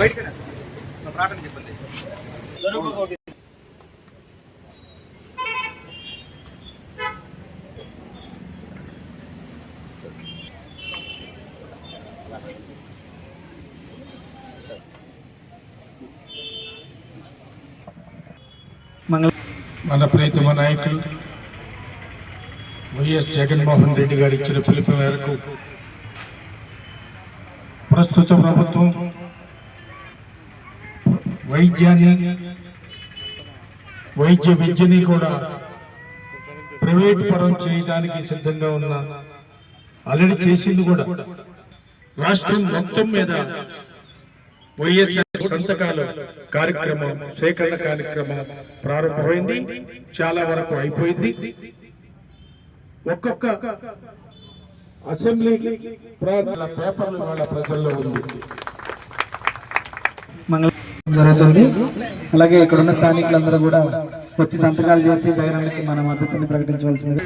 బయటకు ప్రార్థన చెప్పండి. మన ప్రీతమ నాయకులు వైఎస్ జగన్మోహన్ రెడ్డి గారు ఇచ్చిన పిలుపు మేరకు ప్రస్తుత ప్రభుత్వం వైద్యాన్ని వైద్య విద్యని కూడా ప్రైవేట్ పరం చేయడానికి సిద్ధంగా ఉన్న ఆల్రెడీ చేసింది కూడా. రాష్ట్రం మొత్తం మీద వైఎస్ఆర్ సంతకాలు కార్యక్రమం సేకరణ కార్యక్రమం ప్రారంభమైంది. చాలా వరకు అయిపోయింది. ఒక్కొక్క అసెంబ్లీ పేపర్లు వాళ్ళ ప్రజల్లో ఉంది. మంగళ జరుగుతుంది. అలాగే ఇక్కడ ఉన్న స్థానికులందరూ కూడా వచ్చి సంతకాలు చేసి జగనన్నకి మన మద్దతుని ప్రకటించవలసింది